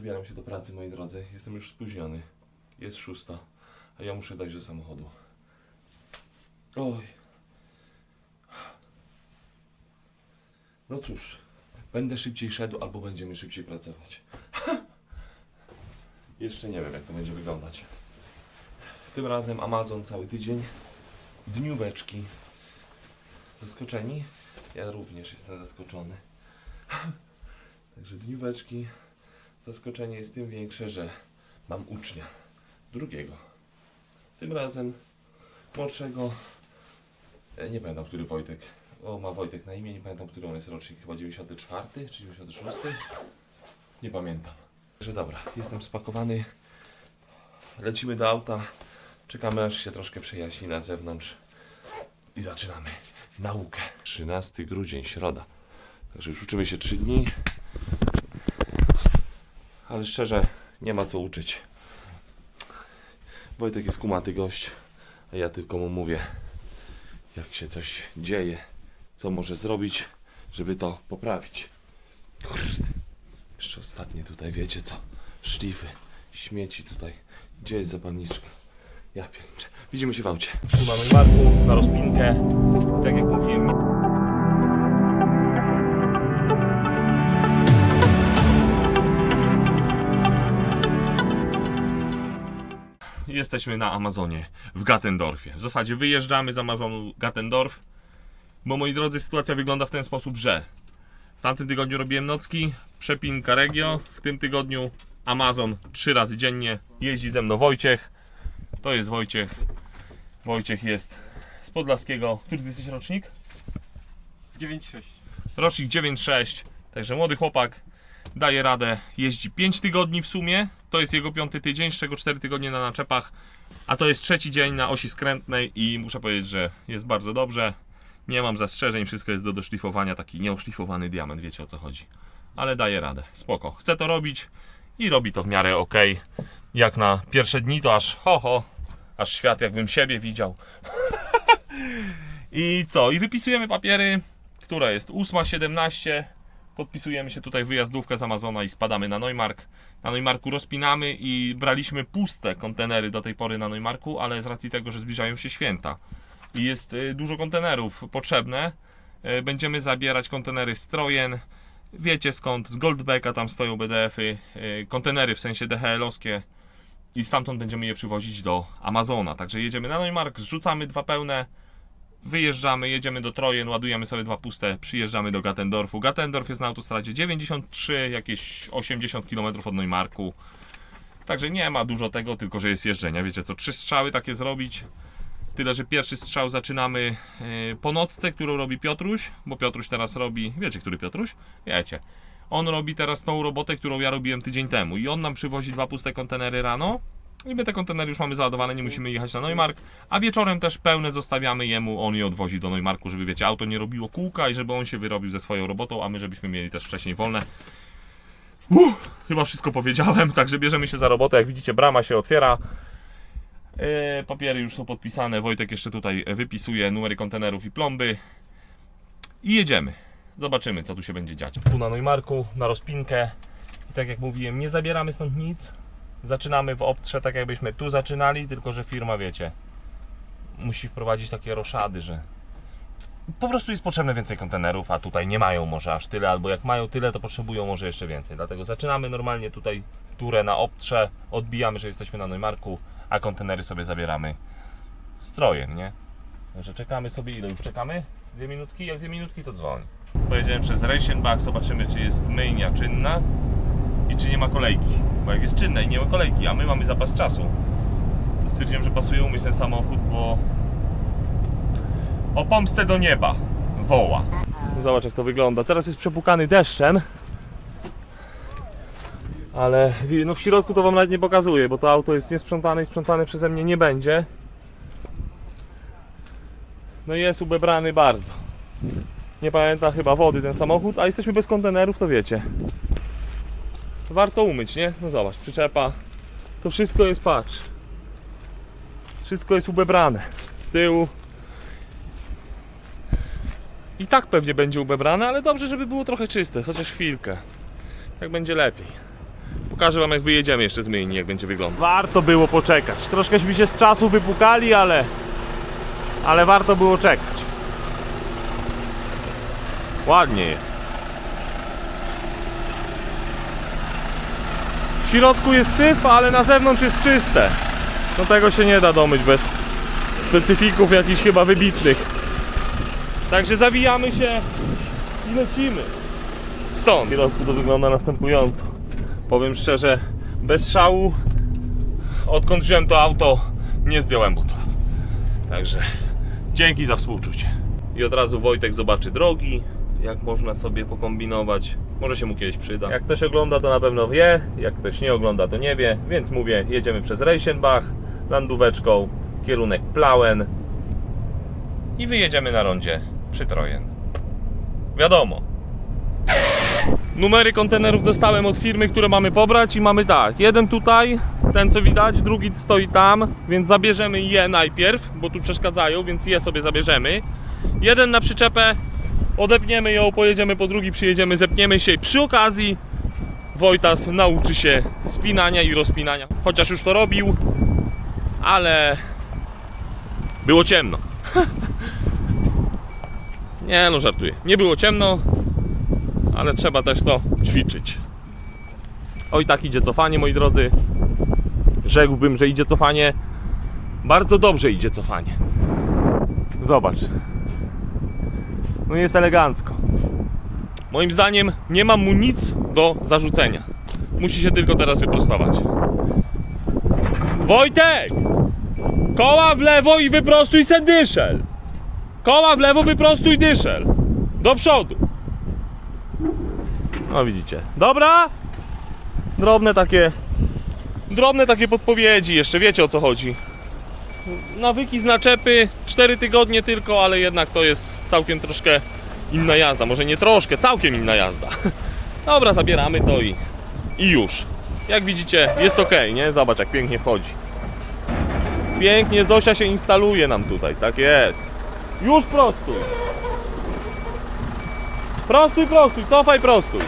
Wybieram się do pracy, moi drodzy. Jestem już spóźniony. Jest szósta, a ja muszę dojść do samochodu. Oj. No cóż, będę szybciej szedł, albo będziemy szybciej pracować. Jeszcze nie wiem, jak to będzie wyglądać. Tym razem Amazon cały tydzień. Dnióweczki. Zaskoczeni? Ja również jestem zaskoczony. Także dnióweczki. Zaskoczenie jest tym większe, że mam ucznia. Drugiego. Tym razem młodszego. e, Nie pamiętam, który Wojtek. O, ma Wojtek na imię, nie pamiętam, który on jest rocznik. Chyba 94 czy 96? Nie pamiętam. Że dobra, jestem spakowany. Lecimy do auta. Czekamy aż się troszkę przejaśni na zewnątrz. I zaczynamy naukę. 13 grudzień, środa. Także już uczymy się 3 dni. Ale szczerze, nie ma co uczyć. Wojtek jest kumaty gość, a ja tylko mu mówię, jak się coś dzieje, co może zrobić, żeby to poprawić. Kurde. Jeszcze ostatnie tutaj, wiecie co? Szlify, śmieci tutaj. Gdzie jest zapalniczka? Ja pierniczę. Widzimy się w aucie. Mamy Marku na rozpinkę. Tak jak mówiłem, Jesteśmy na Amazonie w Gattendorfie. W zasadzie wyjeżdżamy z Amazonu Gattendorf, bo moi drodzy, sytuacja wygląda w ten sposób, że w tamtym tygodniu robiłem nocki, przepinka Regio, w tym tygodniu Amazon trzy razy dziennie. Jeździ ze mną Wojciech. To jest Wojciech. Wojciech jest z Podlaskiego. Który ty jesteś rocznik? 9-6. Rocznik 9.6. Także młody chłopak daje radę. Jeździ 5 tygodni w sumie. To jest jego piąty tydzień, z czego 4 tygodnie na naczepach. A to jest trzeci dzień na osi skrętnej i muszę powiedzieć, że jest bardzo dobrze. Nie mam zastrzeżeń, wszystko jest do doszlifowania. Taki nieoszlifowany diament, wiecie o co chodzi. Ale daje radę, spoko. Chce to robić i robi to w miarę ok. Jak na pierwsze dni to aż ho ho, aż świat jakbym siebie widział. I co? I wypisujemy papiery, która jest 8.17. Podpisujemy się tutaj wyjazdówkę z Amazona i spadamy na Neumark. Na Neumarku rozpinamy i braliśmy puste kontenery do tej pory na Neumarku, ale z racji tego, że zbliżają się święta i jest y, dużo kontenerów potrzebne, y, będziemy zabierać kontenery z Trojen. Wiecie skąd, z Goldbecka tam stoją BDF-y, y, kontenery w sensie DHL-owskie i stamtąd będziemy je przywozić do Amazona. Także jedziemy na Neumark, zrzucamy dwa pełne, wyjeżdżamy, jedziemy do Trojen, ładujemy sobie dwa puste, przyjeżdżamy do Gattendorfu. Gattendorf jest na autostradzie 93, jakieś 80 km od Neumarku. Także nie ma dużo tego, tylko że jest jeżdżenia. Wiecie co, trzy strzały takie zrobić. Tyle, że pierwszy strzał zaczynamy e, po nocce, którą robi Piotruś, bo Piotruś teraz robi, wiecie który Piotruś? Wiecie. On robi teraz tą robotę, którą ja robiłem tydzień temu i on nam przywozi dwa puste kontenery rano i my te kontenery już mamy załadowane, nie musimy jechać na Neumark, a wieczorem też pełne zostawiamy jemu, on je odwozi do Neumarku, żeby wiecie, auto nie robiło kółka i żeby on się wyrobił ze swoją robotą, a my żebyśmy mieli też wcześniej wolne. Uff, chyba wszystko powiedziałem, także bierzemy się za robotę, jak widzicie brama się otwiera. E, Papiery już są podpisane, Wojtek jeszcze tutaj wypisuje numery kontenerów i plomby. I jedziemy. Zobaczymy, co tu się będzie dziać. Tu na Neumarku, na rozpinkę. I tak jak mówiłem, nie zabieramy stąd nic. Zaczynamy w obtrze tak jakbyśmy tu zaczynali, tylko że firma, wiecie, musi wprowadzić takie roszady, że po prostu jest potrzebne więcej kontenerów, a tutaj nie mają może aż tyle, albo jak mają tyle, to potrzebują może jeszcze więcej. Dlatego zaczynamy normalnie tutaj turę na obtrze, odbijamy, że jesteśmy na Neumarku, a kontenery sobie zabieramy strojem, nie? Także czekamy sobie, ile już czekamy? Dwie minutki? Jak dwie minutki, to dzwoni. Pojedziemy przez Reichenbach, zobaczymy, czy jest myjnia czynna i czy nie ma kolejki. Bo jak jest czynna i nie ma kolejki, a my mamy zapas czasu, to stwierdziłem, że pasuje umyć ten samochód, bo o pomstę do nieba woła. Zobacz jak to wygląda. Teraz jest przepukany deszczem. Ale no w środku to wam nawet nie pokazuję, bo to auto jest niesprzątane i sprzątane przeze mnie nie będzie. No i jest ubebrany bardzo. Nie pamięta chyba wody ten samochód, a jesteśmy bez kontenerów, to wiecie. Warto umyć, nie? No zobacz, przyczepa. To wszystko jest, patrz. Wszystko jest ubebrane. Z tyłu. I tak pewnie będzie ubebrane, ale dobrze, żeby było trochę czyste, chociaż chwilkę. Tak będzie lepiej. pokażę wam jak wyjedziemy jeszcze z myjni, jak będzie wyglądał. Warto było poczekać. Troszkęśmy się z czasu wypukali, ale... Ale warto było czekać. Ładnie jest. W środku jest syf, ale na zewnątrz jest czyste. No tego się nie da domyć bez specyfików jakichś chyba wybitnych. Także zawijamy się i lecimy. Stąd. W środku to wygląda następująco. Powiem szczerze, bez szału, odkąd wziąłem to auto, nie zdjąłem butów. Także dzięki za współczucie. I od razu Wojtek zobaczy drogi, jak można sobie pokombinować. Może się mu kiedyś przyda. Jak ktoś ogląda, to na pewno wie. Jak ktoś nie ogląda, to nie wie. Więc mówię, jedziemy przez Reichenbach, landóweczką, kierunek Plauen i wyjedziemy na rondzie przy Trojen. Wiadomo. Numery kontenerów dostałem od firmy, które mamy pobrać i mamy tak, jeden tutaj, ten co widać, drugi stoi tam, więc zabierzemy je najpierw, bo tu przeszkadzają, więc je sobie zabierzemy. Jeden na przyczepę, odepniemy ją, pojedziemy po drugi, przyjedziemy, zepniemy się przy okazji Wojtas nauczy się spinania i rozpinania. Chociaż już to robił, ale było ciemno. Nie no, żartuję. Nie było ciemno, ale trzeba też to ćwiczyć. Oj, tak idzie cofanie, moi drodzy. Rzekłbym, że idzie cofanie. Bardzo dobrze idzie cofanie. Zobacz. No jest elegancko. Moim zdaniem nie mam mu nic do zarzucenia. Musi się tylko teraz wyprostować. Wojtek! Koła w lewo i wyprostuj se dyszel. Koła w lewo, wyprostuj dyszel. Do przodu. No widzicie. Dobra? Drobne takie. Drobne takie podpowiedzi, jeszcze wiecie o co chodzi. Nawyki z naczepy, 4 tygodnie tylko, ale jednak to jest całkiem troszkę inna jazda. Może nie troszkę, całkiem inna jazda. Dobra, zabieramy to i, i już. Jak widzicie, jest ok, nie? Zobacz, jak pięknie wchodzi. Pięknie Zosia się instaluje nam tutaj, tak jest. Już prostuj. Prostuj, prostuj, cofaj, prostuj.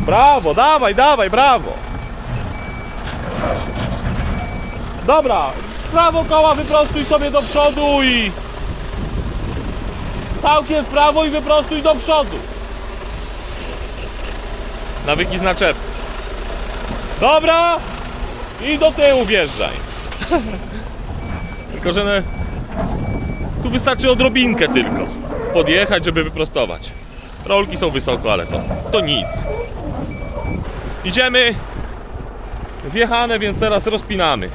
Brawo, dawaj, dawaj, brawo. Dobra, prawo koła wyprostuj sobie do przodu i... Całkiem w prawo i wyprostuj do przodu. Nawyki z naczep. Dobra. I do tyłu wjeżdżaj. Tylko, że ne... tu wystarczy odrobinkę tylko podjechać, żeby wyprostować. Rolki są wysoko, ale to, to nic. Idziemy. Wjechane, więc teraz rozpinamy.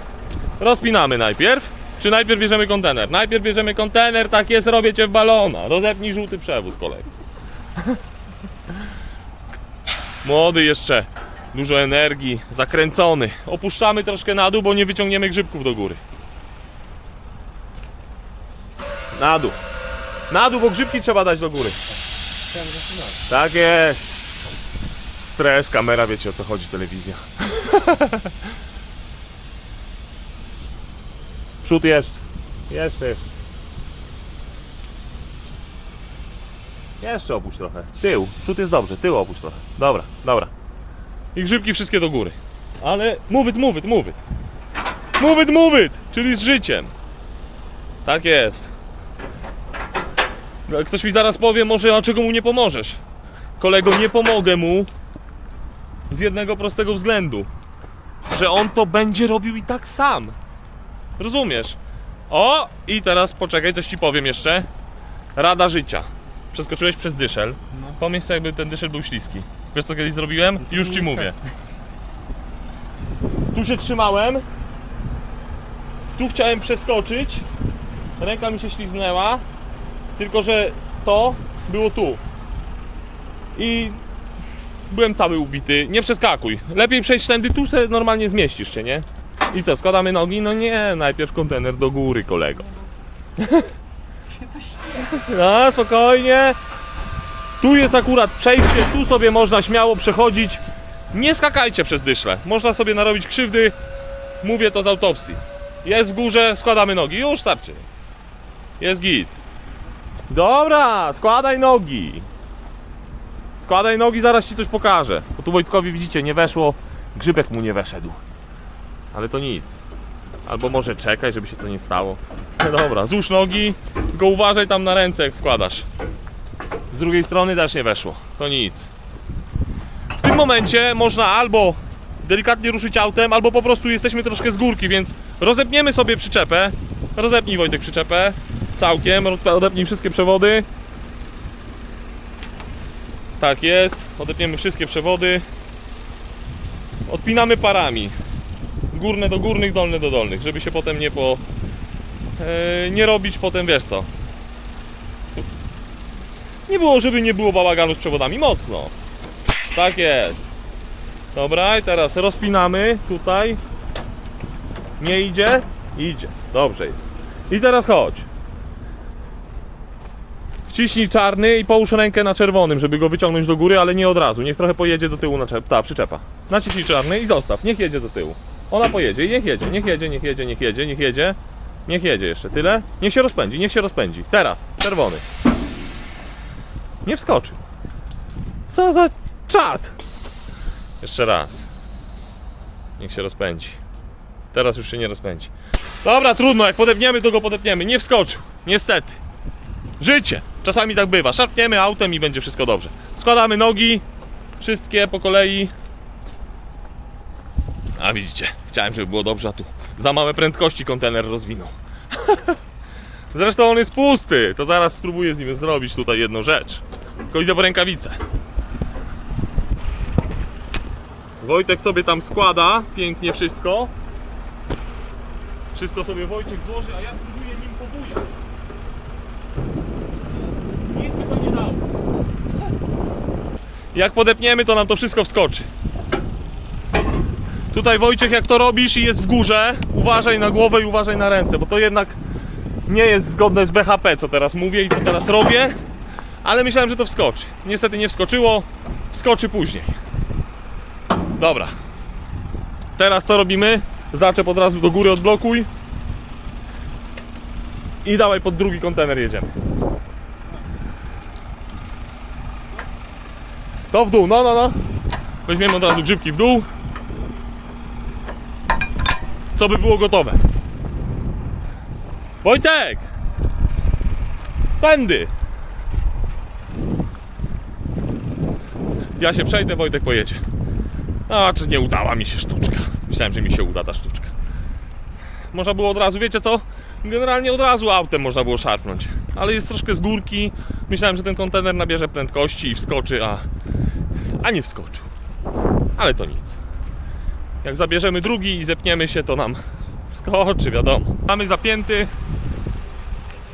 Rozpinamy najpierw. Czy najpierw bierzemy kontener? Najpierw bierzemy kontener, tak jest, robię cię w balona. Rozepnij żółty przewód, kolego. Młody jeszcze, dużo energii, zakręcony. Opuszczamy troszkę na dół, bo nie wyciągniemy grzybków do góry. Na dół. Na dół, bo grzybki trzeba dać do góry. Tak jest. Stres, kamera, wiecie o co chodzi, telewizja. Przód jeszcze. Jeszcze, jeszcze. Jeszcze opuść trochę. Tył. Przód jest dobrze, tył opuść trochę. Dobra, dobra. I grzybki wszystkie do góry. Ale move it, move it, move it. Move it, move it! Czyli z życiem. Tak jest. No, Ktoś mi zaraz powie, może a czego mu nie pomożesz? Kolego, nie pomogę mu z jednego prostego względu, że on to będzie robił i tak sam. Rozumiesz? O, i teraz poczekaj, coś ci powiem jeszcze. Rada życia. Przeskoczyłeś przez dyszel. Pomyśl sobie, jakby ten dyszel był śliski. Wiesz co kiedyś zrobiłem? Już ci mówię. Tu się trzymałem. Tu chciałem przeskoczyć. Ręka mi się śliznęła. Tylko, że to było tu. I byłem cały ubity. Nie przeskakuj. Lepiej przejść tędy, tu se normalnie zmieścisz się, nie? I co, składamy nogi? No nie, najpierw kontener do góry, kolego. No, spokojnie. Tu jest akurat przejście, tu sobie można śmiało przechodzić. Nie skakajcie przez dyszle. Można sobie narobić krzywdy. Mówię to z autopsji. Jest w górze, składamy nogi. Już starczy. Jest git. Dobra, składaj nogi. Składaj nogi, zaraz ci coś pokażę. Bo tu Wojtkowi widzicie, nie weszło, grzybek mu nie weszedł. Ale to nic. Albo może czekaj, żeby się co nie stało. No dobra, złóż nogi, tylko uważaj tam na ręce jak wkładasz. Z drugiej strony też nie weszło. To nic. W tym momencie można albo delikatnie ruszyć autem, albo po prostu jesteśmy troszkę z górki, więc rozepniemy sobie przyczepę. Rozepnij Wojtek przyczepę. Całkiem, odepnij wszystkie przewody. Tak jest, odepniemy wszystkie przewody. Odpinamy parami. Górne do górnych, dolne do dolnych, żeby się potem nie po... e, nie robić potem, wiesz co. Nie było, żeby nie było bałaganu z przewodami, mocno. Tak jest. Dobra, i teraz rozpinamy tutaj. Nie idzie? Idzie. Dobrze jest. I teraz chodź. Wciśnij czarny i połóż rękę na czerwonym, żeby go wyciągnąć do góry, ale nie od razu. Niech trochę pojedzie do tyłu na czep. Ta, przyczepa. Naciśnij czarny i zostaw. Niech jedzie do tyłu. Ona pojedzie i niech jedzie, niech jedzie, niech jedzie, niech jedzie, niech jedzie. Niech jedzie jeszcze. Tyle? Niech się rozpędzi, niech się rozpędzi. Teraz. Czerwony. Nie wskoczy. Co za czad? Jeszcze raz. Niech się rozpędzi. Teraz już się nie rozpędzi. Dobra, trudno, jak podepniemy, to go podepniemy. Nie wskoczył. Niestety. Życie. Czasami tak bywa. Szarpniemy autem i będzie wszystko dobrze. Składamy nogi. Wszystkie po kolei. A widzicie, chciałem, żeby było dobrze, a tu za małe prędkości kontener rozwinął. Zresztą on jest pusty. To zaraz spróbuję z nim zrobić tutaj jedną rzecz. Tylko idę po rękawice. Wojtek sobie tam składa pięknie wszystko. Wszystko sobie Wojciech złoży, a ja spróbuję nim pobujać. Nic by to nie dało. Jak podepniemy, to nam to wszystko wskoczy. Tutaj Wojciech, jak to robisz i jest w górze, uważaj na głowę i uważaj na ręce, bo to jednak nie jest zgodne z BHP, co teraz mówię i co teraz robię. Ale myślałem, że to wskoczy. Niestety nie wskoczyło, wskoczy później. Dobra. Teraz co robimy? Zaczep od razu do góry odblokuj. I dawaj pod drugi kontener jedziemy. To w dół, no, no, no. Weźmiemy od razu grzybki w dół. Co by było gotowe? Wojtek! Tędy! Ja się przejdę, Wojtek pojedzie. A, czy nie udała mi się sztuczka? Myślałem, że mi się uda ta sztuczka. Można było od razu, wiecie co? Generalnie od razu autem można było szarpnąć. Ale jest troszkę z górki. Myślałem, że ten kontener nabierze prędkości i wskoczy, a, a nie wskoczył. Ale to nic. Jak zabierzemy drugi i zepniemy się, to nam wskoczy, wiadomo. Mamy zapięty,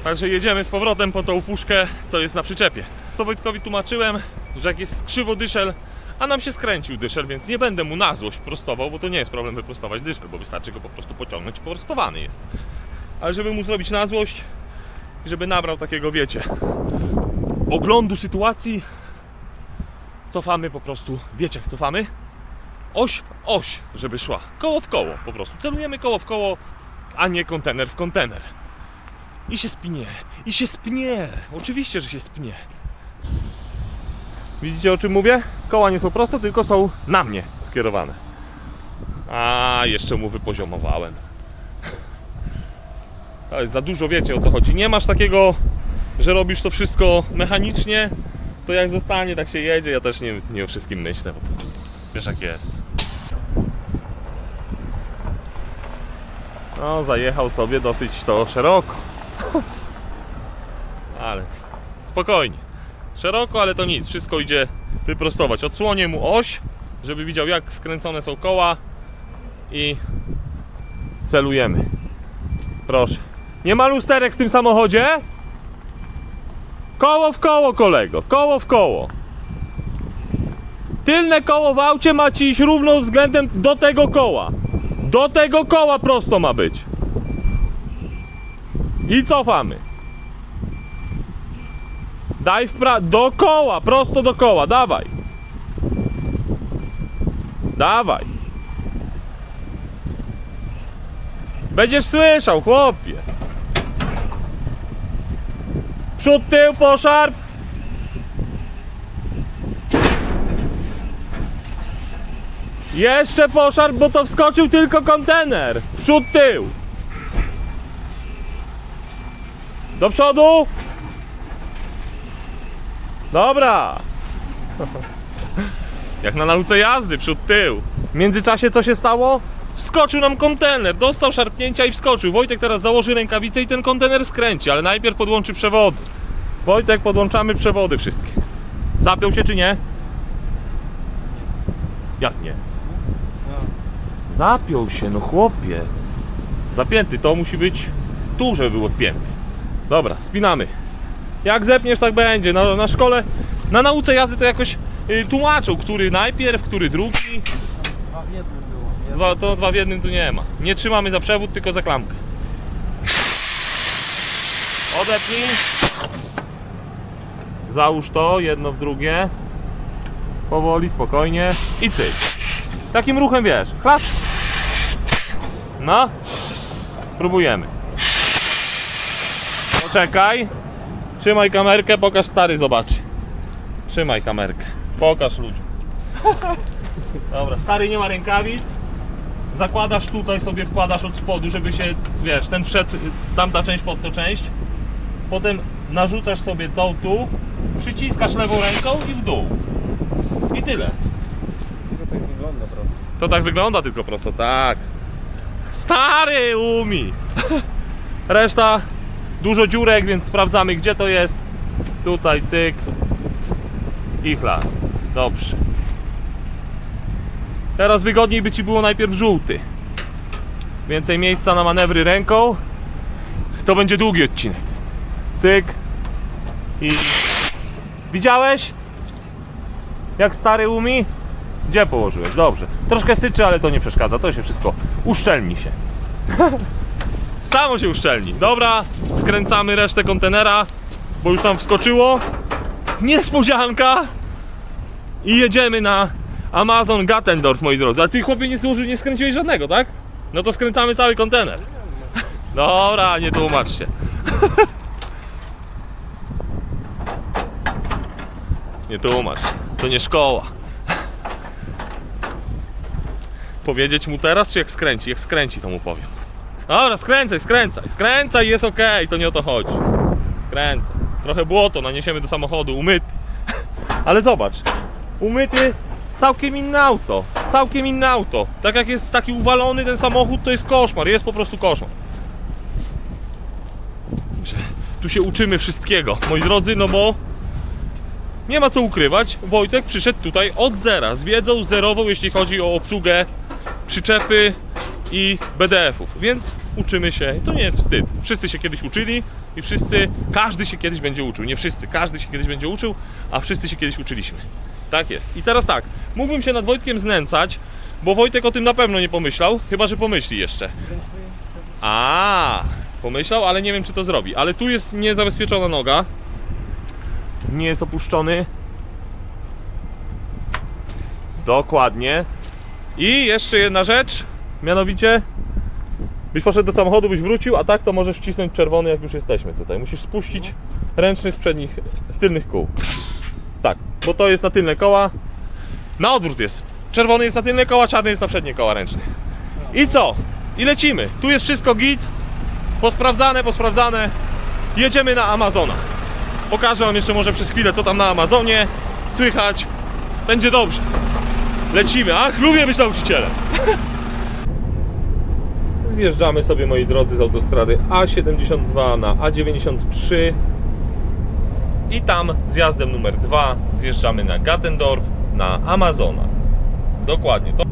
także jedziemy z powrotem po tą puszkę, co jest na przyczepie. To Wojtkowi tłumaczyłem, że jak jest krzywo dyszel, a nam się skręcił dyszel, więc nie będę mu na złość prostował, bo to nie jest problem wyprostować dyszel, bo wystarczy go po prostu pociągnąć, prostowany jest. Ale żeby mu zrobić na złość, żeby nabrał takiego, wiecie, oglądu sytuacji, cofamy po prostu, wiecie jak cofamy? Oś w oś, żeby szła, koło w koło po prostu, celujemy koło w koło, a nie kontener w kontener. I się spnie, i się spnie, oczywiście, że się spnie. Widzicie o czym mówię? Koła nie są proste, tylko są na mnie skierowane. A jeszcze mu wypoziomowałem. To jest za dużo, wiecie o co chodzi. Nie masz takiego, że robisz to wszystko mechanicznie, to jak zostanie, tak się jedzie. Ja też nie, nie o wszystkim myślę, wiesz jak jest. No, zajechał sobie dosyć to szeroko. Ale spokojnie. Szeroko, ale to nic, wszystko idzie wyprostować. Odsłonię mu oś, żeby widział jak skręcone są koła i celujemy. Proszę. Nie ma lusterek w tym samochodzie? Koło w koło, kolego. Koło w koło. Tylne koło w aucie ma ci iść równo względem do tego koła. Do tego koła prosto ma być. I cofamy. Daj w pra... do koła, prosto do koła, dawaj. Dawaj. Będziesz słyszał, chłopie. Przód, tył, poszarp. Jeszcze poszarp, bo to wskoczył tylko kontener. Przód, tył. Do przodu. Dobra. Jak na nauce jazdy, przód, tył. W międzyczasie co się stało? Wskoczył nam kontener, dostał szarpnięcia i wskoczył. Wojtek teraz założy rękawice i ten kontener skręci, ale najpierw podłączy przewody. Wojtek, podłączamy przewody wszystkie. Zapiął się czy nie? Jak nie? Zapiął się, no chłopie. Zapięty, to musi być tu, żeby był odpięty. Dobra, spinamy. Jak zepniesz, tak będzie. Na, na szkole, na nauce jazdy to jakoś y, tłumaczą, który najpierw, który drugi. Dwa w jednym było. Dwa, to dwa w jednym tu nie ma. Nie trzymamy za przewód, tylko za klamkę. Odepnij. Załóż to, jedno w drugie. Powoli, spokojnie. I ty. Takim ruchem wiesz. Klas. No. Próbujemy. Poczekaj. Trzymaj kamerkę, pokaż stary, zobacz. Trzymaj kamerkę. Pokaż ludziom. Dobra, stary nie ma rękawic. Zakładasz tutaj sobie, wkładasz od spodu, żeby się, wiesz, ten wszedł, tamta część pod tą część. Potem narzucasz sobie tą tu, przyciskasz lewą ręką i w dół. I tyle. Tylko tak wygląda prosto. To tak wygląda tylko prosto, tak. Stary umi! Reszta dużo dziurek, więc sprawdzamy gdzie to jest. Tutaj cyk i chlast. Dobrze. Teraz wygodniej by ci było najpierw żółty. Więcej miejsca na manewry ręką. To będzie długi odcinek. Cyk i widziałeś? Jak stary umi? Gdzie położyłeś? Dobrze. Troszkę syczy, ale to nie przeszkadza. To się wszystko uszczelni się. Samo się uszczelni. Dobra, skręcamy resztę kontenera, bo już tam wskoczyło. Niespodzianka. I jedziemy na Amazon Gattendorf, moi drodzy. Ale ty chłopie nie złożył, nie skręciłeś żadnego, tak? No to skręcamy cały kontener. Dobra, nie tłumacz się. Nie tłumacz. To nie szkoła. Powiedzieć mu teraz, czy jak skręci? Jak skręci, to mu powiem. Dobra, skręcaj, skręcaj, skręcaj, jest okej, to nie o to chodzi. Skręcaj. Trochę błoto naniesiemy do samochodu, umyty. Ale zobacz, umyty, całkiem inne auto, całkiem inne auto. Tak jak jest taki uwalony ten samochód, to jest koszmar, jest po prostu koszmar. Tu się uczymy wszystkiego, moi drodzy, no bo nie ma co ukrywać, Wojtek przyszedł tutaj od zera, z wiedzą zerową, jeśli chodzi o obsługę przyczepy i BDF-ów, więc uczymy się. To nie jest wstyd. Wszyscy się kiedyś uczyli i wszyscy, każdy się kiedyś będzie uczył. Nie wszyscy, każdy się kiedyś będzie uczył, a wszyscy się kiedyś uczyliśmy. Tak jest. I teraz tak, mógłbym się nad Wojtkiem znęcać, bo Wojtek o tym na pewno nie pomyślał, chyba że pomyśli jeszcze. A, pomyślał, ale nie wiem czy to zrobi. Ale tu jest niezabezpieczona noga. Nie jest opuszczony. Dokładnie. I jeszcze jedna rzecz, mianowicie byś poszedł do samochodu, byś wrócił, a tak to możesz wcisnąć czerwony, jak już jesteśmy tutaj. Musisz spuścić ręczny z przednich, z tylnych kół. Tak, bo to jest na tylne koła. Na odwrót jest. Czerwony jest na tylne koła, czarny jest na przednie koła ręczne. I co? I lecimy. Tu jest wszystko git. Posprawdzane, posprawdzane. Jedziemy na Amazona. Pokażę Wam jeszcze może przez chwilę, co tam na Amazonie słychać. Będzie dobrze. Lecimy. Ach, lubię być nauczycielem. Zjeżdżamy sobie, moi drodzy, z autostrady A72 na A93 i tam zjazdem numer 2 zjeżdżamy na Gattendorf na Amazona. Dokładnie. To...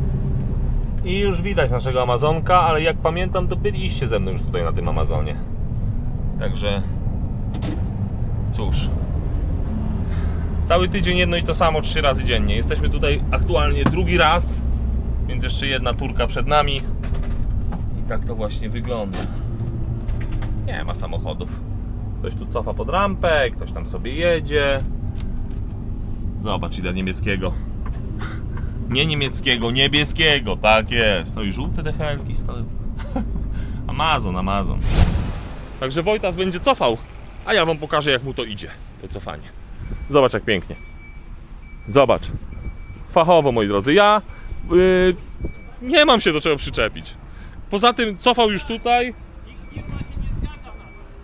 I już widać naszego Amazonka, ale jak pamiętam, to byliście ze mną już tutaj na tym Amazonie. Także cóż. Cały tydzień jedno i to samo, trzy razy dziennie. Jesteśmy tutaj aktualnie drugi raz, więc jeszcze jedna turka przed nami. I tak to właśnie wygląda. Nie ma samochodów. Ktoś tu cofa pod rampę, ktoś tam sobie jedzie. Zobacz ile niemieckiego. Nie niemieckiego, niebieskiego, tak jest. No i żółte dechelki stoją. Amazon, Amazon. Także Wojtas będzie cofał, a ja wam pokażę jak mu to idzie, to cofanie. Zobacz jak pięknie. Zobacz. Fachowo, moi drodzy. Ja Yy, nie mam się do czego przyczepić. Poza tym cofał już tutaj.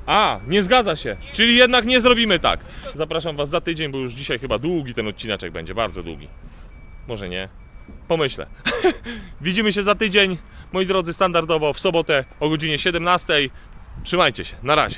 A, nie zgadza się. Czyli jednak nie zrobimy tak. Zapraszam Was za tydzień, bo już dzisiaj chyba długi ten odcineczek będzie, bardzo długi. Może nie. Pomyślę. Widzimy się za tydzień, moi drodzy, standardowo w sobotę o godzinie 17. Trzymajcie się. Na razie.